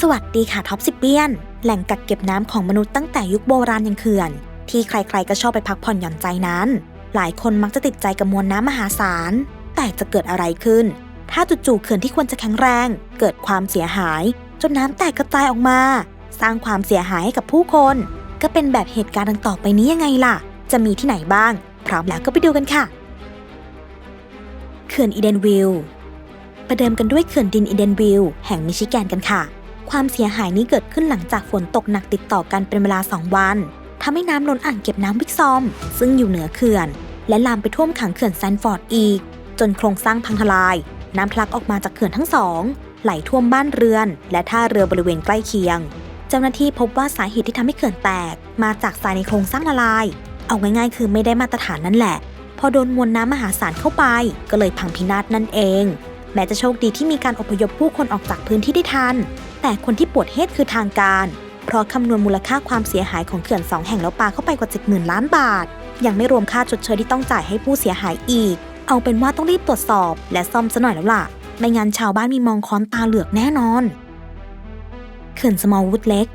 สวัสดีค่ะท็อปสิเปียน แหล่งกักเก็บน้ำของมนุษย์ตั้งแต่ยุคโบราณยังเขื่อน ที่ใครๆก็ชอบไปพักผ่อนหย่อนใจนั้น หลายคนมักจะติดใจกับมวลน้ำมหาศาล แต่จะเกิดอะไรขึ้น ถ้าจู่ๆเขื่อนที่ควรจะแข็งแรง เกิดความเสียหาย จนน้ำแตกกระจายออกมา สร้างความเสียหายให้กับผู้คน ก็เป็นแบบเหตุการณ์ดังต่อไปนี้ยังไงล่ะ จะมีที่ไหนบ้าง พร้อมแล้วก็ไปดูกันค่ะ เขื่อนอีเดนวิลประเดิมกันด้วยเขื่อนดินอีเดนวิลแห่งมิชิแกนกันค่ะ ความเสียหายนี้เกิดขึ้นหลังจากฝนตกหนักติดต่อกันเป็นเวลา 2 วันทำให้น้ำล้นอ่างเก็บน้ำวิกซอม ซึ่งอยู่เหนือเขื่อน และลามไปท่วมขังเขื่อนแซนฟอร์ดอีก จนโครงสร้างพังทลาย น้ำทะลักออกมาจากเขื่อนทั้งสอง ไหลท่วมบ้านเรือน และท่าเรือบริเวณใกล้เคียง เจ้าหน้าที่พบว่าสาเหตุที่ทำให้เขื่อนแตก มาจากทรายในโครงสร้างละลาย เอาง่ายๆ คือไม่ได้มาตรฐานนั่นแหละ พอโดนมวลน้ำมหาศาลเข้าไป ก็เลยพังพินาศนั่นเอง แม้จะโชคดีที่มีการอพยพผู้คนออกจากพื้นที่ได้ทัน แต่คนที่ปวดเฮดคือทางการ เพราะคำนวณมูลค่าความเสียหายของเขื่อนสองแห่งแล้วปาเข้าไปกว่า 70,000 ล้านบาท ยังไม่รวมค่าชดเชยที่ต้องจ่ายให้ผู้เสียหายอีก เอาเป็นว่าต้องรีบตรวจสอบ และซ่อมซะหน่อยแล้วล่ะ ไม่งั้นชาวบ้านมีมองค้อนตาเหลือกแน่นอน เขื่อนสมอลวูดเล็ก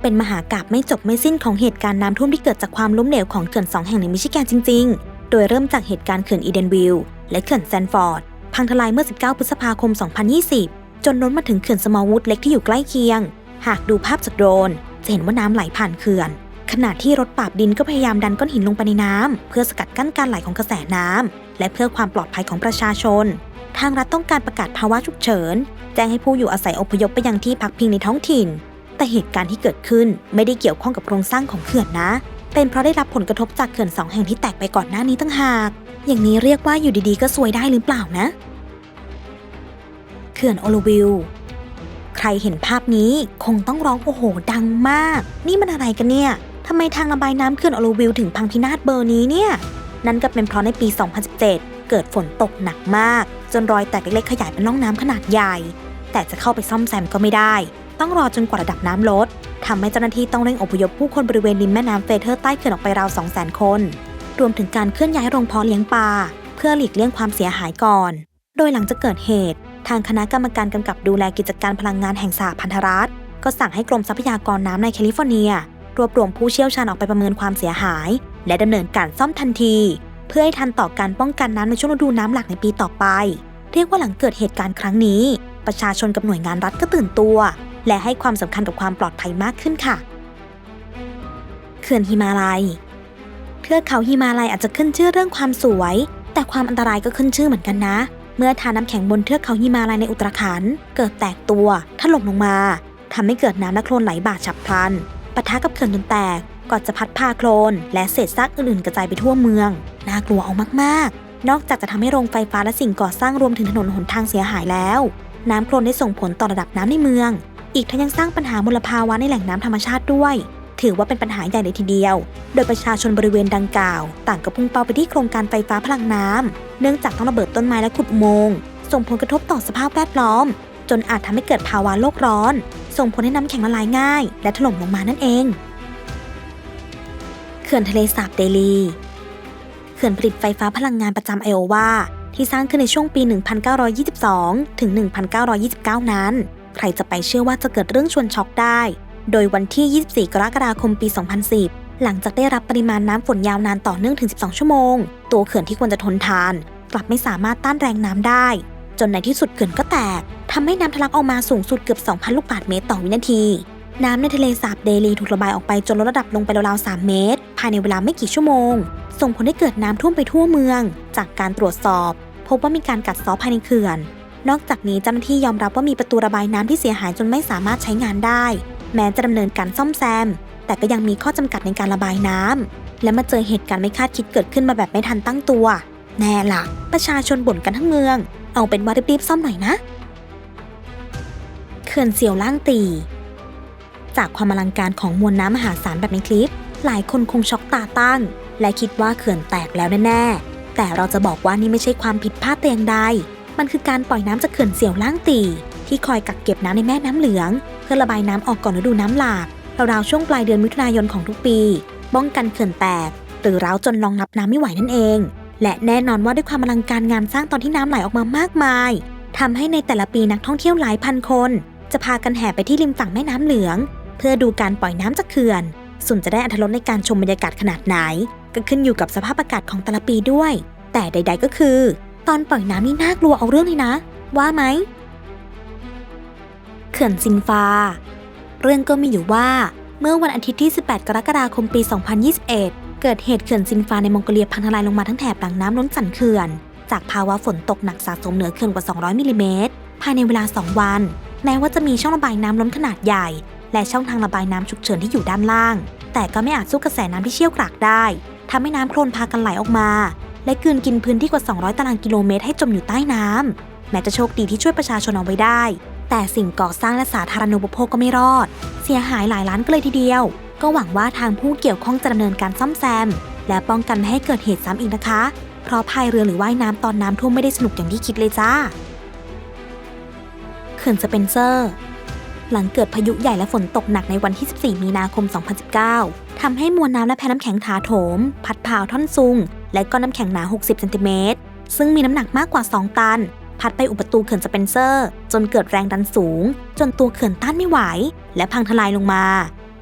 เป็นมหากาบไม่จบไม่สิ้นของเหตุการณ์น้ำท่วมที่เกิดจากความล้มเหลวของเขื่อนสองแห่งในมิชิแกนจริง ๆ โดยเริ่มจากเหตุการณ์เขื่อนอีเดนวิลและเขื่อนแซนฟอร์ดพังทลายเมื่อ 19 พฤษภาคม 2020 จนล้นมาถึงเขื่อนสมอวูดเล็กที่อยู่ใกล้เคียง หากดูภาพจากโดรน จะเห็นว่าน้ำไหลผ่านเขื่อน ขณะที่รถปราบดินก็พยายามดันก้อนหินลงไปในน้ำเพื่อสกัดกั้นการไหลของกระแสน้ำและเพื่อความปลอดภัยของประชาชน ทางรัฐต้องการประกาศภาวะฉุกเฉิน แจ้งให้ผู้อยู่อาศัยอพยพไปยังที่พักพิงในท้องถิ่น แต่เหตุการณ์ที่เกิดขึ้นไม่ได้เกี่ยวข้องกับโครงสร้างของเขื่อนนะ เป็นเพราะได้รับผลกระทบจากเขื่อนสองแห่งที่แตกไปก่อนหน้านี้ตั้งหาก อย่างนี้เรียกว่าอยู่ดีๆก็ซวยได้หรือเปล่านะ ขื่อนโอโลวิลใครเห็นภาพนี้คงต้องร้องโอ้โห ดังมาก นี่มันอะไรกันเนี่ยทำไมทางระบายน้ำเขื่อนโอโลวิลถึงพังพินาศเบอร์นี้เนี่ย นั่นก็เป็นเพราะในปี 2017 เกิดฝนตกหนักมาก จนรอยแตกเล็กๆขยายเป็นร่องน้ำขนาดใหญ่ แต่จะเข้าไปซ่อมแซมก็ไม่ได้ ต้องรอจนกว่าระดับน้ำลดทำให้เจ้าหน้าที่ต้องเร่งอพยพผู้คนบริเวณริมแม่น้ำเฟเธอร์ใต้เขื่อนออกไปราว 200,000 คน รวมถึงการเคลื่อนย้ายโรงเพาะเลี้ยงปลาเพื่อหลีกเลี่ยงความเสียหายก่อน โดยหลังจากเกิดเหตุ ทางคณะกรรมการกำกับดูแลกิจการพลังงานแห่งสหพันธรัฐ ก็สั่งให้กรมทรัพยากรน้ำในแคลิฟอร์เนีย รวบรวมผู้เชี่ยวชาญออกไปประเมินความเสียหาย และดำเนินการซ่อมทันที เพื่อให้ทันต่อการป้องกันน้ำในช่วงฤดูน้ำหลากในปีต่อไป เรียกว่าหลังเกิดเหตุการณ์ครั้งนี้ ประชาชนกับหน่วยงานรัฐก็ตื่นตัว และให้ความสำคัญกับความปลอดภัยมากขึ้นค่ะเขื่อนหิมาลัยเทือกเขาหิมาลัยอาจจะขึ้นชื่อเรื่องความสวย แต่ความอันตรายก็ขึ้นชื่อเหมือนกันนะ เมื่อทาน้ำแข็งบนเทือกเขาหิมาลัยในอุตรขันเกิดแตกตัวถล่มลงมาทำให้เกิดน้ำและโคลนไหลบ่าฉับพลันปะทะกับเขื่อนจนแตกก่อนจะพัดพาโคลน และเศษซากอื่นๆ กระจายไปทั่วเมือง น่ากลัวเอามากๆ นอกจากจะทำให้โรงไฟฟ้าและสิ่งก่อสร้างรวมถึงถนนหนทางเสียหายแล้ว น้ำโคลนได้ส่งผลต่อระดับน้ำในเมือง อีกทั้งยังสร้างปัญหามลภาวะในแหล่งน้ำธรรมชาติด้วย ถือว่าเป็นปัญหาใหญ่เลยทีเดียว โดยประชาชนบริเวณดังกล่าว ต่างก็พุ่งเป้าไปที่โครงการไฟฟ้าพลังน้ำเนื่องจากต้องระเบิดต้นไม้และขุดอุโมงค์ส่งผลกระทบต่อสภาพแวดล้อม จนอาจทำให้เกิดภาวะโลกร้อน ส่งผลให้น้ำแข็งละลายง่าย และถล่มลงมานั่นเองเขื่อนทะเลสาบเดลีเขื่อนผลิตไฟฟ้าพลังงานประจำไอโอวาที่สร้างขึ้นในช่วงปี 1922 ถึง 1929 นั้น ใครจะไปเชื่อว่าจะเกิดเรื่องชวนช็อกได้ โดยวันที่ 24 กรกฎาคมปี 2010 หลังจากได้รับปริมาณน้ำฝนยาวนานต่อเนื่องถึง 12 ชั่วโมง ตัวเขื่อนที่ควรจะทนทาน กลับไม่สามารถต้านแรงน้ำได้ จนในที่สุดเขื่อนก็แตกทำให้น้ำทะลักออกมาสูงสุดเกือบ 2,000 ลูกบาศก์เมตรต่อวินาที น้ำในทะเลสาบเดลีถูกระบายออกไปจนลดระดับลงไปราวๆ 3 เมตร ภายในเวลาไม่กี่ชั่วโมง ส่งผลให้เกิดน้ำท่วมไปทั่วเมือง จากการตรวจสอบ พบว่ามีการกัดเซาะภายในเขื่อน นอกจากนี้เจ้าหน้าที่ยอมรับว่ามีประตูระบายน้ำที่เสียหายจนไม่สามารถใช้งานได้ แม้จะดำเนินการซ่อมแซม แต่ก็ยังมีข้อจำกัดในการระบายน้ำและมาเจอเหตุการณ์ไม่คาดคิดเกิดขึ้นมาแบบไม่ทันตั้งตัว แน่ล่ะ ประชาชนบ่นกันทั้งเมือง เอาเป็นว่ารีบๆซ่อมหน่อยนะเขื่อนเสียวล่างตี จากความอลังการของมวลน้ำมหาศาลแบบในคลิป หลายคนคงช็อกตาตั้ง และคิดว่าเขื่อนแตกแล้วแน่ๆแต่เราจะบอกว่านี่ไม่ใช่ความผิดพลาดแต่อย่างใดมันคือการปล่อยน้ำจากเขื่อนเสียวล่างตี ที่คอยกักเก็บน้ำในแม่น้ำเหลือง เพื่อระบายน้ำออกก่อนฤดูน้ำหลากราวๆช่วงปลายเดือนมิถุนายนของทุกปี ป้องกันเขื่อนแตก หรือร้าวจนรองรับน้ำไม่ไหวนั่นเอง และแน่นอนว่าด้วยความอลังการงานสร้างตอนที่น้ำไหลออกมามากมายทำให้ในแต่ละปีนักท่องเที่ยวหลายพันคน จะพากันแห่ไปที่ริมฝั่งแม่น้ำเหลือง เพื่อดูการปล่อยน้ำจากเขื่อน ส่วนจะได้อัธรสในการชมบรรยากาศขนาดไหน ก็ขึ้นอยู่กับสภาพอากาศของแต่ละปีด้วย แต่ใด ๆ ก็คือ ตอนปล่อยน้ำนี่น่ากลัวเอาเรื่องเลยนะ ว่าไหม เขื่อนซินฟา เรื่องก็มีอยู่ว่า เมื่อวันอาทิตย์ที่ 18 กรกฎาคมปี 2021 เกิดเหตุเขื่อนซินฟาในมองโกเลียพังทลายลงมาทั้งแถบหลังน้ำล้นสันเขื่อน จากภาวะฝนตกหนักสะสมเหนือเขื่อนกว่า 200 มิลลิเมตร ภายในเวลา 2 วัน แม้ว่าจะมีช่องระบายน้ำล้นขนาดใหญ่ และช่องทางระบายน้ำฉุกเฉินที่อยู่ด้านล่าง แต่ก็ไม่อาจสู้กระแสน้ำที่เชี่ยวกรากได้ทำให้น้ำโคลนพากันไหลออกมา และกืนกินพื้นที่กว่า 200 ตารางกิโลเมตรให้จมอยู่ใต้น้ำแม้จะโชคดีที่ช่วยประชาชนเอาไว้ได้ แต่สิ่งก่อสร้างและสาธารณูปโภคก็ไม่รอด เสียหายหลายล้านก็เลยทีเดียว ก็หวังว่าทางผู้เกี่ยวข้องจะดำเนินการซ่อมแซม และป้องกันไม่ให้เกิดเหตุซ้ำอีกนะคะ เพราะพายเรือหรือว่ายน้ำตอนน้ำท่วมไม่ได้สนุกอย่างที่คิดเลยจ้าเขื่อนสเปนเซอร์ หลังเกิดพายุใหญ่และฝนตกหนักในวันที่ 14 มีนาคม 2019 ทำให้มวลน้ำและแพน้ำแข็งถาโถม พัดพาวท่อนซุง และก้อนน้ำแข็งหนา 60 เซนติเมตร ซึ่งมีน้ำหนักมากกว่า 2 ตัน พัดไปอุปตูเขื่อนสเปนเซอร์ จนเกิดแรงดันสูง จนตัวเขื่อนต้านไม่ไหว และพังทลายลงมา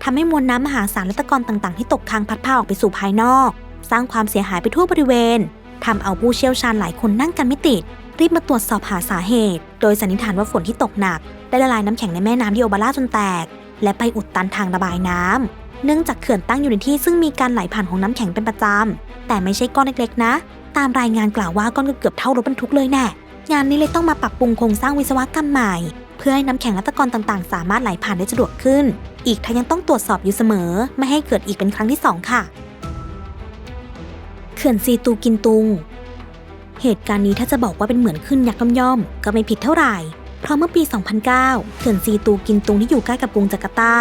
ทำให้มวลน้ำมหาศาลและตะกอนต่างๆ ที่ตกค้างพัดพาออกไปสู่ภายนอก สร้างความเสียหายไปทั่วบริเวณทำเอาผู้เชี่ยวชาญหลายคนนั่งกันไม่ติด รีบมาตรวจสอบหาสาเหตุ โดยสันนิษฐานว่าฝนที่ตกหนัก ได้ละลายน้ำแข็งในแม่น้ำดิโอบาร่าจนแตก และไปอุดตันทางระบายน้ำเนื่องจากเขื่อนตั้งอยู่ในที่ซึ่งมีการไหลผ่านของน้ำแข็งเป็นประจำ แต่ไม่ใช่ก้อนเล็กๆนะ ตามรายงานกล่าวว่าก้อนเกือบเท่ารถบรรทุกเลยแน่ งานนี้เลยต้องมาปรับปรุงโครงสร้างวิศวกรรมใหม่ เพื่อให้น้ำแข็งและตะกอนต่างๆ สามารถไหลผ่านได้สะดวกขึ้น อีกทั้งยังต้องตรวจสอบอยู่เสมอ ไม่ให้เกิดอีกเป็นครั้งที่สองค่ะ เขื่อนซีตูกินตุง เหตุการณ์นี้ถ้าจะบอกว่าเป็นเหมือนขึ้นยักษ์ย่อมๆก็ไม่ผิดเท่าไหร่ เพราะเมื่อปี 2009 เขื่อนซีตูกินตุงที่อยู่ใกล้กับกรุงจาการ์ตา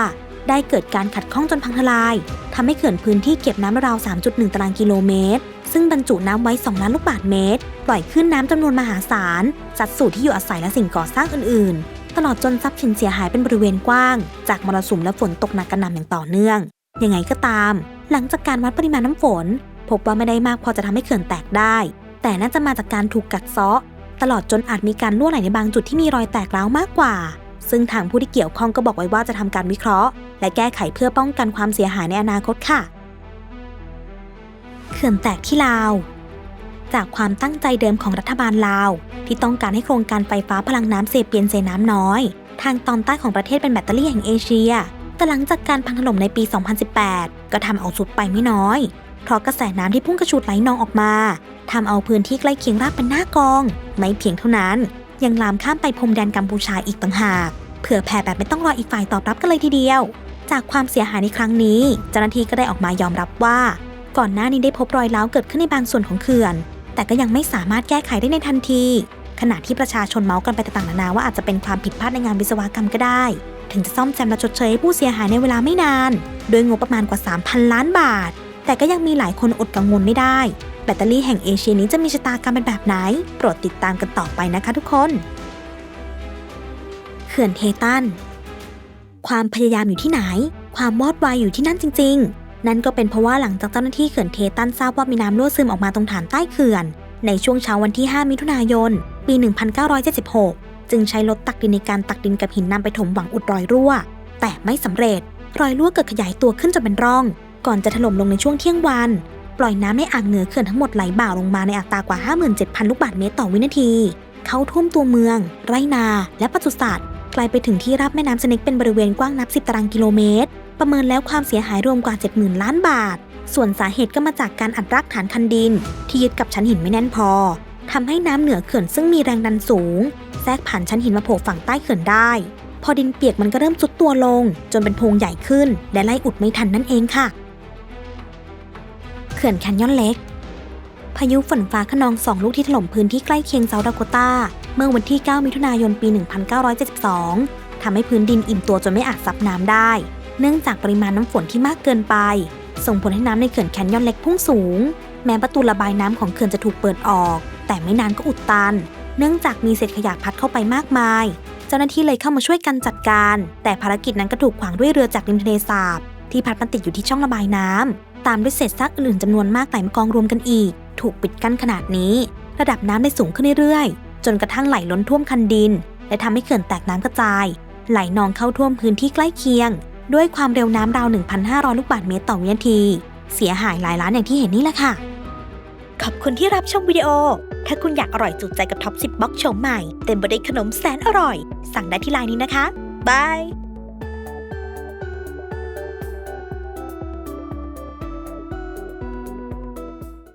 ได้เกิดการขัดข้องจนพังทลายทำให้เขื่อนพื้นที่เก็บน้ำราว 3.1 ตารางกิโลเมตร ซึ่งบรรจุน้ำไว้ 2 ล้านลูกบาศก์เมตร ปล่อยขึ้นน้ำจำนวนมหาศาลสัดสู่ที่อยู่อาศัยและสิ่งก่อสร้างอื่น ๆ ตลอดจนทรัพย์สินเสียหายเป็นบริเวณกว้าง จากมรสุมและฝนตกหนักกระหน่ำอย่างต่อเนื่อง ยังไงก็ตาม หลังจากการวัดปริมาณน้ำฝน พบว่าไม่ได้มากพอจะทำให้เขื่อนแตกได้ แต่น่าจะมาจากการถูกกัดเซาะ ตลอดจนอาจมีการรั่วไหลในบางจุดที่มีรอยแตกร้าวมากกว่าซึ่งทางผู้ที่เกี่ยวข้องก็บอกไว้ว่าจะทำการวิเคราะห์ และแก้ไขเพื่อป้องกันความเสียหายในอนาคตค่ะ เขื่อนแตกที่ลาว จากความตั้งใจเดิมของรัฐบาลลาว ที่ต้องการให้โครงการไฟฟ้าพลังน้ำเซเปียนเซน้ำน้อย ทางตอนใต้ของประเทศเป็นแบตเตอรี่แห่งเอเชีย แต่หลังจากการพังถล่มในปี 2018 ก็ทำเอาสุดไปไม่น้อยเพราะกระแสน้ำที่พุ่งกระชูดไหลนองออกมาทำเอาพื้นที่ใกล้เคียงราบเป็นหน้ากอง ไม่เพียงเท่านั้น ยังลามข้ามไปพรมแดนกัมพูชาอีกต่างหาก เผื่อแผ่แบบไม่ต้องรออีกฝ่ายตอบรับกันเลยทีเดียว จากความเสียหายในครั้งนี้ เจ้าหน้าที่ก็ได้ออกมายอมรับว่า ก่อนหน้านี้ได้พบรอยร้าวเกิดขึ้นในบางส่วนของเขื่อน แต่ก็ยังไม่สามารถแก้ไขได้ในทันที ขณะที่ประชาชนเมาส์กันไปต่างๆนานาว่าอาจจะเป็นความผิดพลาดในงานวิศวกรรมก็ได้ ถึงจะซ่อมแซมและชดเชยให้ผู้เสียหายในเวลาไม่นานโดยงบประมาณกว่า 3,000 ล้านบาท แต่ก็ยังมีหลายคนอดกังวลไม่ได้ แบตเตอรี่แห่งเอเชียนี้จะมีชะตากรรมเป็นแบบไหน โปรดติดตามกันต่อไปนะคะทุกคน เขื่อนเทตัน ความพยายามอยู่ที่ไหน ความวอดวายอยู่ที่นั่นจริง ๆ นั่นก็เป็นเพราะว่าหลังจากเจ้าหน้าที่เขื่อนเทตันทราบว่ามีน้ำรั่วซึมออกมาตรงฐานใต้เขื่อน ในช่วงเช้าวันที่ 5 มิถุนายน ปี 1976 จึงใช้รถตักดินในการตักดินกับหินนำไปถมหวังอุดรอยรั่ว แต่ไม่สำเร็จ รอยรั่วเกิดขยายตัวขึ้นจนเป็นร่อง ก่อนจะถล่มลงในช่วงเที่ยงวัน ปล่อยน้ำในอ่างเหนือเขื่อนทั้งหมดไหลบ่าลงมาในอัตรากว่า 57,000 ลูกบาศก์เมตรต่อวินาที เข้าท่วมตัวเมือง ไรนา และปศุสัตว์ ไกลไปถึงที่รับแม่น้ำสเน็กเป็นบริเวณกว้างนับ 10 ตารางกิโลเมตร ประเมินแล้วความเสียหายรวมกว่า 70,000 ล้านบาท ส่วนสาเหตุก็มาจากการอัดรากฐานคันดิน ที่ยึดกับชั้นหินไม่แน่นพอทำให้น้ำเหนือเขื่อนซึ่งมีแรงดันสูง แทรกผ่านชั้นหินมาโผล่ฝั่งใต้เขื่อนได้ พอดินเปียกมันก็เริ่มซุดตัวลง จนเป็นโพรงใหญ่ขึ้น และไล่อุดไม่ทันนั่นเองค่ะ เขื่อนแคนยอนเล็ก พายุฝนฟ้าขนองสองลูกที่ถล่มพื้นที่ใกล้เคียงเซาท์ดาโกตา เมื่อวันที่ 9 มิถุนายนปี 1972 ทำให้พื้นดินอิ่มตัวจนไม่อาจซับน้ำได้ เนื่องจากปริมาณน้ำฝนที่มากเกินไป ส่งผลให้น้ำในเขื่อนแคนยอนเล็กพุ่งสูง แม้ประตูระบายน้ำของเขื่อนจะถูกเปิดออก แต่ไม่นานก็อุดตัน เนื่องจากมีเศษขยะพัดเข้าไปมากมาย เจ้าหน้าที่เลยเข้ามาช่วยกันจัดการ แต่ภารกิจนั้นก็ถูกขวางด้วยเรือจากริมทะเลสาบ ที่พัดมันติดอยู่ที่ช่องระบายน้ำตามด้วยเศษซากอื่นๆจำนวนมากไหลมากองรวมกันอีก ถูกปิดกั้นขนาดนี้ ระดับน้ำได้สูงขึ้นเรื่อยๆ จนกระทั่งไหลล้นท่วมคันดิน และทำให้เขื่อนแตกน้ำกระจาย ไหลนองเข้าท่วมพื้นที่ใกล้เคียง ด้วยความเร็วน้ำราว 1,500 ลูกบาศก์เมตรต่อวินาที เสียหายหลายล้านอย่างที่เห็นนี่แหละค่ะ ขอบคุณที่รับชมวิดีโอ ถ้าคุณอยากอร่อยจุใจกับท็อป10บ็อกโฉมใหม่ เต็มไปด้วยขนมแสนอร่อย สั่งได้ที่ไลน์นี้นะคะบาย